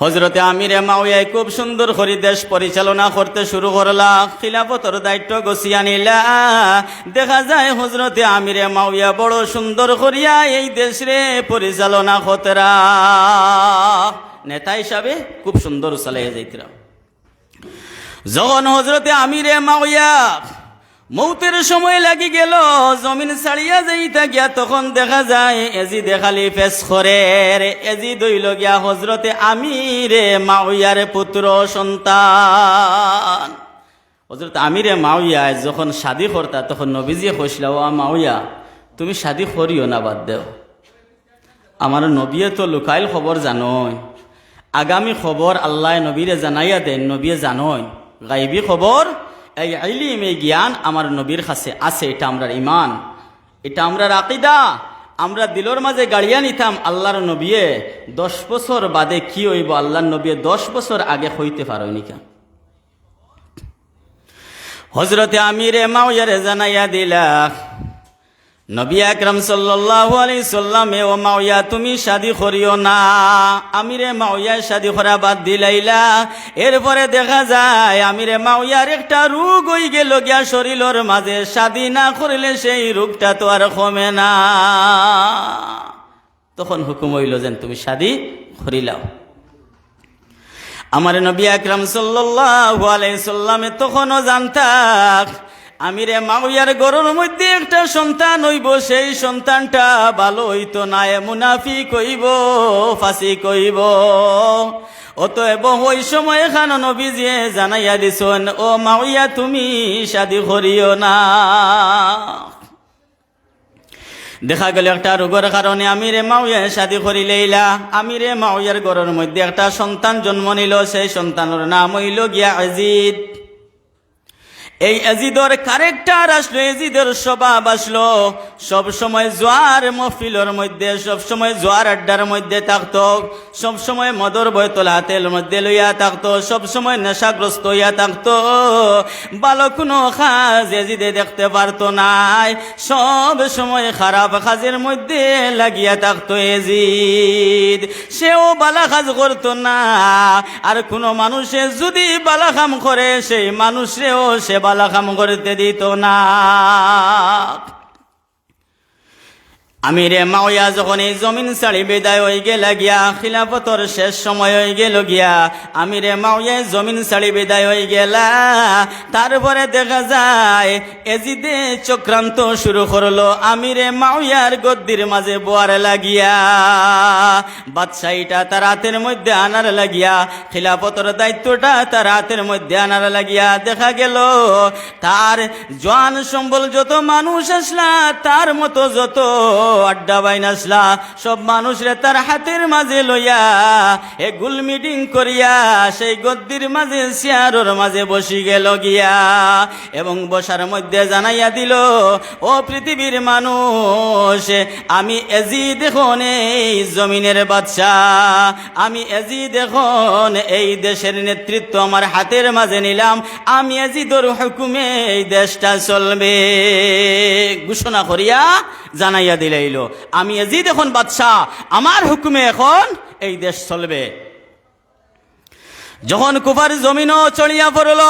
হজরতে আমিরে মাওয়াই খুব সুন্দর করে দেশ পরিচালনা করতে শুরু করলা। খিলাফতর দায়িত্ব গছিয়া নিলা। দেখা যায় হজরতে আমিরে মাওয়া বড় সুন্দর করিয়া এই দেশরে পরিচালনা করতেরা। নেতা হিসাবে খুব সুন্দর চালিয়ে যাইতরা। যখন হজরতে আমিরে মাওয়া মৌতের সময় লাগি গেল, জমিন ছাড়িয়া যাইতা গিয়া তখন দেখা যায় এজি দেখালি ফেস করে। এজি দইল গিয়া হজরতে আমিরে মাওয়ার পুত্র সন্তান। হজরত আমিরে মাওয়া যখন শাদি করতা, তখন নবীজি কইসলা ও মাওয়া তুমি শাদি করিও না বাদ দেও। আমার নবীয়ে তো লুকাইল খবর জানয়। আগামী খবর আল্লাহ নবীরে জানাইয়া দেন, নবীয়ে জানয়। গাইবি খবর এই আইলিম এই জ্ঞান আমার নবীর কাছে আছে, এটা আমরা ইমান এটা আমরার আকিদা। আমরা দিলর মাঝে গাড়িয়া নিতাম আল্লাহর নবীয়ে। দশ বছর বাদে কি হইব? আল্লাহর নবীয়ে দশ বছর আগে হইতে পারোনি কেন? হজরতে আমিরে মাউজারে জানাইয়া দিলা নবী আকরাম সাল্লাল্লাহু আলাইহি সাল্লামে, ও মাওয়া, তুমি শাদি করিও না। আমিরে মাওয়া শাদি করা বাদ দিলাইলা এরপরে দেখা যায়, আমিরে মাওয়ার একটা রোগ হই গেল গিয়া শরীরের মাঝে। শাদি না করিলে সেই রোগটা তো আর কমে না। তখন হুকুম হইল যেন তুমি শাদি করিলাও আমার নবী আকরাম সাল্লাল্লাহু আলাইহি সাল্লামে তখনও আমিরে মাউয়ার গরুর মধ্যে একটা সন্তান হইব, সেই সন্তানটা ভালো হইতো না মুনাফি কইব ফাঁসি কইব অতএব ওই সময় খান নবীজিয়ে জানাইয়া দিছন, ও মাউয়া তুমি শাদি করিও না। দেখা গেল একটা রোগের কারণে আমিরে মাউয়া শাদি করিলেইলা আমিরে মাউয়ার ঘরের মধ্যে একটা সন্তান জন্ম নিল, সেই সন্তানের নাম হইল গিয়া আজিদ। এই এজিদর কারেক্টার আসলো, এজিদের স্বভাব আসলো। সব সময় জোয়ার মফিলর মধ্যে, সব সময় জোয়ার আড্ডার মধ্যে থাকতো। সব সময় মদর বয়তলা তেল মধ্যে লইয়া থাকতো। সব সময় নেশাগ্রস্ত হইয়া থাকতো। ভালো কোনো খাজ এজিদে দেখতে পারতো নাই। সব সময় খারাপ খাজের মধ্যে লাগিয়া থাকতো এজিদ। সেও বালা কাজ করতো না। আর কোনো মানুষে যদি বালা কাম করে, সেই মানুষেও সে বালা কাম করতে দিত না। আমিরে মাওয়া যখন এই জমিন ছাড়ি বিদায় হয়ে গেল গিয়া, খিলাফতর শেষ সময় হয়ে গেল গিয়া, আমিরে মাওয়া জমিন ছাড়ি বিদায় হয়ে গেলা। তারপরে দেখা যায়, এজিদে চক্রান্ত শুরু করল, আমিরে মাওয়ার গদ্দির মাঝে বোয়ার লাগিয়া। বাদশাহীটা তার হাতের মধ্যে আনার লাগিয়া, খিলাফতর দায়িত্বটা তার হাতের মধ্যে আনার লাগিয়া দেখা গেল। তার জোয়ান সম্বল যত মানুষ আসলা, তার মতো যত আড্ডা বাইন আসলা সব মানুষরে তার হাতের মাঝে লইয়া, এ গুল মিটিং করিয়া, সেই গদ্দির মাঝে চেয়ারের মাঝে বসি গেল গিয়া। এবং বসার মধ্যে জানাইয়া দিল, ও পৃথিবীর মানুষ, আমি এজি দেখুন এই জমিনের বাদশাহ। আমি এজি দেখুন এই দেশের নেতৃত্ব আমার হাতের মাঝে নিলাম। আমি এজি এজিদর হুকুমে এই দেশটা চলবে। ঘোষণা করিয়া জানাইয়া দিলাইল আমি এজিদ এখন বাদশাহ। আমার হুকুমে এখন এই দেশ চলবে। যখন কুফার জমিনও চড়িয়া পড়ল